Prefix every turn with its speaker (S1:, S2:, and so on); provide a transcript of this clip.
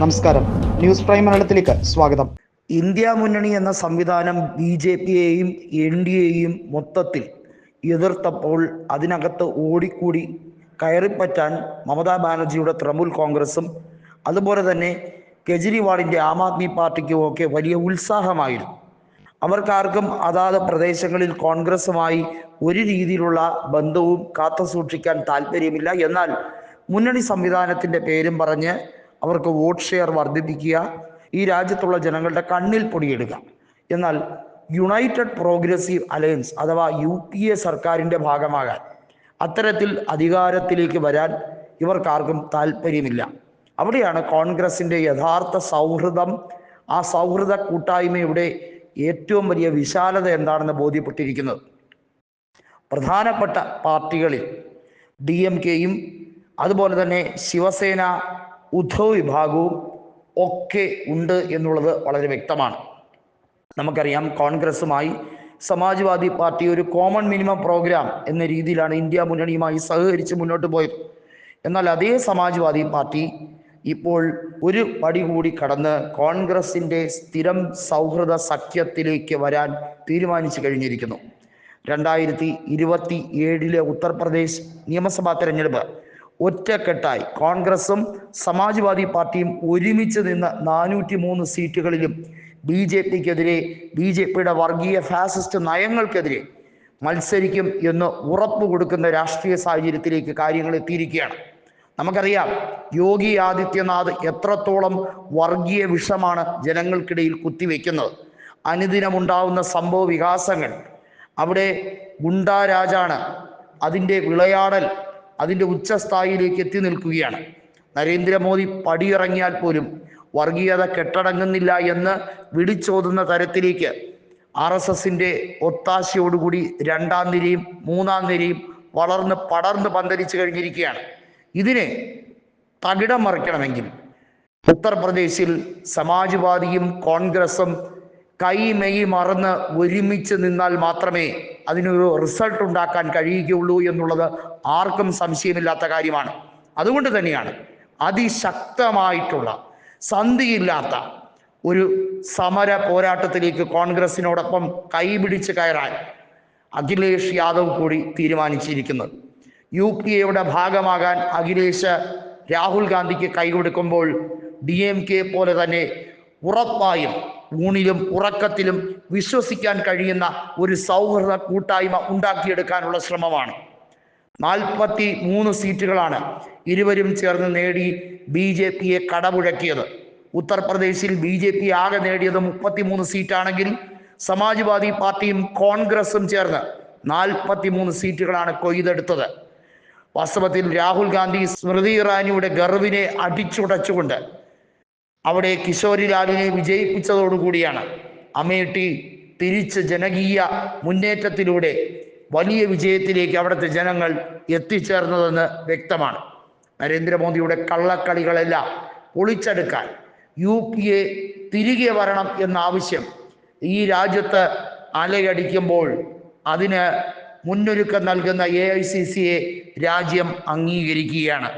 S1: നമസ്കാരം. News prime മലയാളത്തിലേക്ക് സ്വാഗതം.
S2: ഇന്ത്യ മുന്നണി എന്ന സംവിധാനം ബി ജെ പിയെയും എൻ ഡി എയും മൊത്തത്തിൽ എതിർത്തപ്പോൾ അതിനകത്ത് ഓടിക്കൂടി കയറിപ്പറ്റാൻ മമതാ ബാനർജിയുടെ തൃണമൂൽ കോൺഗ്രസും അതുപോലെ തന്നെ കെജ്രിവാളിന്റെ ആം ആദ്മി പാർട്ടിക്കും ഒക്കെ വലിയ ഉത്സാഹമായിരുന്നു. അവർക്കാർക്കും അതാത് പ്രദേശങ്ങളിൽ കോൺഗ്രസുമായി ഒരു രീതിയിലുള്ള ബന്ധവും കാത്തു സൂക്ഷിക്കാൻ താല്പര്യമില്ല. എന്നാൽ മുന്നണി സംവിധാനത്തിന്റെ പേരും പറഞ്ഞ് അവർക്ക് വോട്ട് ഷെയർ വർദ്ധിപ്പിക്കുക ഈ രാജ്യത്തുള്ള ജനങ്ങളുടെ കണ്ണിൽ പൊടിയിടുക. എന്നാൽ യുണൈറ്റഡ് പ്രോഗ്രസീവ് അലയൻസ് അഥവാ യു പി എ സർക്കാരിന്റെ ഭാഗമാകാൻ അത്തരത്തിൽ അധികാരത്തിലേക്ക് വരാൻ ഇവർക്കാർക്കും താല്പര്യമില്ല അവിടെയാണ് കോൺഗ്രസിന്റെ യഥാർത്ഥ സൗഹൃദം. ആ സൗഹൃദ കൂട്ടായ്മയുടെ ഏറ്റവും വലിയ വിശാലത എന്താണെന്ന് ബോധ്യപ്പെട്ടിരിക്കുന്നത്. പ്രധാനപ്പെട്ട പാർട്ടികളിൽ ഡി എം കെയും അതുപോലെ തന്നെ ശിവസേന ഉദ്ധവ് വിഭാഗവും ഒക്കെ ഉണ്ട് എന്നുള്ളത് വളരെ വ്യക്തമാണ്. നമുക്കറിയാം കോൺഗ്രസുമായി സമാജ്വാദി പാർട്ടി ഒരു കോമൺ മിനിമം പ്രോഗ്രാം എന്ന രീതിയിലാണ് ഇന്ത്യ മുന്നണിയുമായി സഹകരിച്ച് മുന്നോട്ട് പോയത്. എന്നാൽ അതേ സമാജ്വാദി പാർട്ടി ഇപ്പോൾ ഒരു പടി കൂടി കടന്ന് കോൺഗ്രസിന്റെ സ്ഥിരം സൗഹൃദ സഖ്യത്തിലേക്ക് വരാൻ തീരുമാനിച്ചു കഴിഞ്ഞിരിക്കുന്നു. രണ്ടായിരത്തി ഇരുപത്തി ഏഴിലെ ഉത്തർപ്രദേശ് നിയമസഭാ തെരഞ്ഞെടുപ്പ് ഒറ്റക്കെട്ടായി. കോൺഗ്രസും സമാജ്വാദി പാർട്ടിയും ഒരുമിച്ച് നിന്ന് നാനൂറ്റി മൂന്ന് സീറ്റുകളിലും ബി ജെ പിക്കെതിരെ ബി ജെ പിയുടെ വർഗീയ ഫാസിസ്റ്റ് നയങ്ങൾക്കെതിരെ മത്സരിക്കും എന്ന് ഉറപ്പ് കൊടുക്കുന്ന രാഷ്ട്രീയ സാഹചര്യത്തിലേക്ക് കാര്യങ്ങൾ എത്തിയിരിക്കുകയാണ്. നമുക്കറിയാം യോഗി ആദിത്യനാഥ് എത്രത്തോളം വർഗീയ വിഷമാണ് ജനങ്ങൾക്കിടയിൽ കുത്തിവെക്കുന്നത്. അനുദിനമുണ്ടാവുന്ന സംഭവ വികാസങ്ങൾ അവിടെ ഗുണ്ടാരാജാണ് അതിന്റെ വിളയാടൽ അതിന്റെ ഉച്ചസ്ഥായിലേക്ക് എത്തി നിൽക്കുകയാണ്. നരേന്ദ്രമോദി പടിയിറങ്ങിയാൽ പോലും വർഗീയത കെട്ടടങ്ങുന്നില്ല എന്ന് വിളിച്ചോതുന്ന തരത്തിലേക്ക് ആർ എസ് എസിന്റെ ഒത്താശയോടുകൂടി രണ്ടാം നിരയും മൂന്നാം നിരയും വളർന്ന് പടർന്ന് പന്തലിച്ചു കഴിഞ്ഞിരിക്കുകയാണ്. ഇതിനെ തകിടം മറിക്കണമെങ്കിൽ ഉത്തർപ്രദേശിൽ സമാജ്വാദിയും കോൺഗ്രസും കൈമെയ് മറന്ന് ഒരുമിച്ച് നിന്നാൽ മാത്രമേ അതിനൊരു റിസൾട്ട് ഉണ്ടാക്കാൻ കഴിയുകയുള്ളൂ എന്നുള്ളത് ആർക്കും സംശയമില്ലാത്ത കാര്യമാണ്. അതുകൊണ്ട് തന്നെയാണ് അതിശക്തമായിട്ടുള്ള സന്ധിയില്ലാത്ത ഒരു സമര പോരാട്ടത്തിലേക്ക് കോൺഗ്രസിനോടൊപ്പം കൈപിടിച്ച് കയറാൻ അഖിലേഷ് യാദവ് കൂടി തീരുമാനിച്ചിരിക്കുന്നത്. യു പി എയുടെ ഭാഗമാകാൻ അഖിലേഷ് രാഹുൽ ഗാന്ധിക്ക് കൈകൊടുക്കുമ്പോൾ ഡി എം കെ പോലെ തന്നെ ഉറപ്പായും ഊണിലും ഉറക്കത്തിലും വിശ്വസിക്കാൻ കഴിയുന്ന ഒരു സൗഹൃദ കൂട്ടായ്മ ഉണ്ടാക്കിയെടുക്കാനുള്ള ശ്രമമാണ്. നാൽപ്പത്തി മൂന്ന് സീറ്റുകളാണ് ഇരുവരും ചേർന്ന് നേടി ബി ജെ പിയെ കടമുഴക്കിയത് ഉത്തർപ്രദേശിൽ ബി ജെ പി ആകെ നേടിയത് മുപ്പത്തിമൂന്ന് സീറ്റാണെങ്കിൽ സമാജ്വാദി പാർട്ടിയും കോൺഗ്രസും ചേർന്ന് നാൽപ്പത്തി മൂന്ന് സീറ്റുകളാണ് കൊയ്തെടുത്തത്. വാസ്തവത്തിൽ രാഹുൽ ഗാന്ധി സ്മൃതി ഇറാനിയുടെ ഗർവിനെ അടിച്ചുടച്ചുകൊണ്ട് അവിടെ കിഷോരിലാലിനെ വിജയിപ്പിച്ചതോടുകൂടിയാണ് അമേഠി തിരിച്ച് ജനകീയ മുന്നേറ്റത്തിലൂടെ വലിയ വിജയത്തിലേക്ക് അവിടുത്തെ ജനങ്ങൾ എത്തിച്ചേർന്നതെന്ന് വ്യക്തമാണ്. നരേന്ദ്രമോദിയുടെ കള്ളക്കളികളെല്ലാം പൊളിച്ചെടുക്കാൻ യു പി എ തിരികെ വരണം എന്ന ആവശ്യം ഈ രാജ്യത്ത് അലയടിക്കുമ്പോൾ അതിന് മുന്നൊരുക്കം നൽകുന്ന എ ഐ സി സിയെ രാജ്യം അംഗീകരിക്കുകയാണ്.